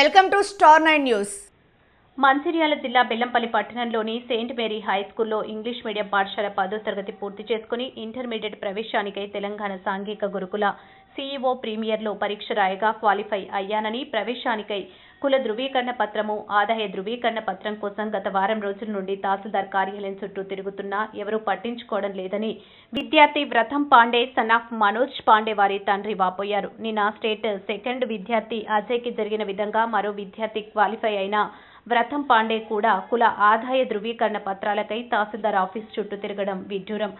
Welcome to star nine news. Mancherial జిల్లా బెల్లంపల్లి పట్టణంలోని Saint Mary high స్కూల్లో ఇంగ్లీష్ మీడియం పాఠశాల పదో తరగతి పూర్తి చేసుకుని ఇంటర్మీడియట్ ప్రవేశానికై తెలంగాణ సాంఘిక గురుకుల సీఈఓ ప్రీమియర్లో పరీక్ష రాయగా క్వాలిఫై అయ్యానని ప్రవేశానికై కుల ధృవీకరణ పత్రము ఆదాయ ధృవీకరణ పత్రం కోసం గత వారం రోజుల నుండి తహసీల్దార్ కార్యాలయం చుట్టూ తిరుగుతున్నా ఎవరూ పట్టించుకోవడం లేదని విద్యార్థి వ్రతం పాండే సన్ ఆఫ్ మనోజ్ పాండే వారి తండ్రి వాపోయారు. నిన్న స్టేట్ సెకండ్ విద్యార్థి అజయ్కి జరిగిన విధంగా మరో విద్యార్థి క్వాలిఫై అయిన వ్రతం పాండే కూడా కుల ఆదాయ ధృవీకరణ పత్రాలకై తహసీల్దార్ ఆఫీస్ చుట్టూ తిరగడం విడ్డూరం.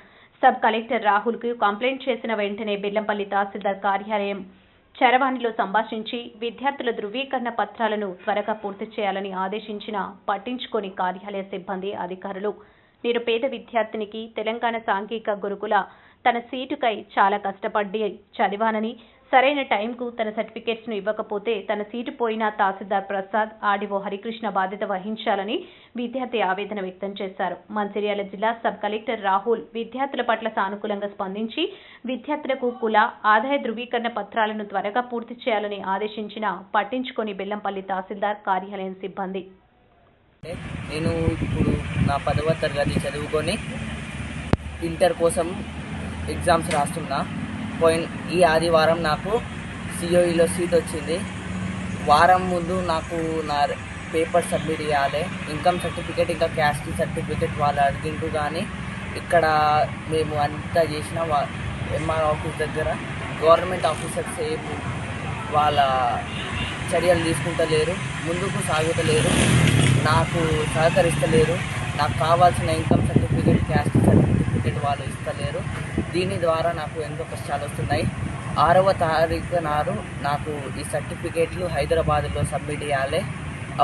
సబ్ కలెక్టర్ రాహుల్కు కంప్లైంట్ చేసిన వెంటనే బెల్లంపల్లి తహసీల్దార్ కార్యాలయం చరవాణిలో సంభాషించి విద్యార్థుల ధృవీకరణ పత్రాలను త్వరగా పూర్తి చేయాలని ఆదేశించిన పట్టించుకోని కార్యాలయ సిబ్బంది అధికారులు. నిరుపేద విద్యార్థినికి తెలంగాణ సాంఘిక గురుకుల తన సీటుకై చాలా కష్టపడి చదివానని సరైన టైంకు తన సర్టిఫికేట్స్ను ఇవ్వకపోతే తన సీటు పోయిన తహసీల్దార్ ప్రసాద్ ఆర్డీఓ హరికృష్ణ బాధ్యత వహించాలని విద్యార్థి ఆవేదన వ్యక్తం చేశారు. మంచిర్యాల జిల్లా సబ్ కలెక్టర్ రాహుల్ విద్యార్థుల పట్ల సానుకూలంగా స్పందించి విద్యార్థులకు కుల ఆదాయ ధృవీకరణ పత్రాలను త్వరగా పూర్తి చేయాలని ఆదేశించిన పట్టించుకొని బెల్లంపల్లి తహసీల్దార్ కార్యాలయం సిబ్బంది. నేను ఇప్పుడు నా పదవ తరగతి చదువుకొని ఇంటర్ కోసం ఎగ్జామ్స్ రాస్తున్నా. పోయిన ఈ ఆదివారం నాకు సిఓఈలో సీట్ వచ్చింది. వారం ముందు నాకు నా పేపర్ సబ్మిట్ చేయాలి. ఇన్కమ్ సర్టిఫికేట్ ఇంకా క్యాస్ట్ సర్టిఫికేట్ వాళ్ళు అడిగిండ్రు కానీ ఇక్కడ మేము అంతా చేసిన ఎంఆర్ ఆఫీస్ దగ్గర గవర్నమెంట్ ఆఫీసర్స్ ఏం వాళ్ళ చర్యలు తీసుకుంటలేరు ముందుకు సాగుతలేరు నాకు సహకరిస్తలేరు. నాకు కావాల్సిన ఇన్కమ్ సర్టిఫికేట్ క్యాస్ట్ సర్టిఫికేట్ దీని ద్వారా నాకు ఎంతో కష్టాలు వస్తున్నాయి. ఆరవ తారీఖు నాడు నాకు ఈ సర్టిఫికేట్లు హైదరాబాద్లో సబ్మిట్ చేయాలి.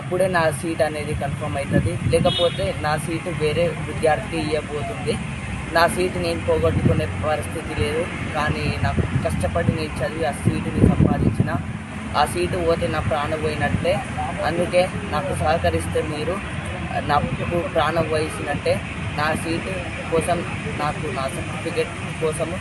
అప్పుడే నా సీట్ అనేది కన్ఫర్మ్ అవుతుంది. లేకపోతే నా సీటు వేరే విద్యార్థి ఇవ్వబోతుంది. నా సీటు నేను పోగొట్టుకునే పరిస్థితి లేదు. కానీ నాకు కష్టపడి నేను చదివి ఆ సీటుని సంపాదించిన ఆ సీటు పోతే నా ప్రాణం పోయినట్లే అందుకే నాకు సహకరిస్తే మీరు నాకు ప్రాణం వహించినట్టే నా సీటు కోసం నాకు నా సర్టిఫికేట్ కోసము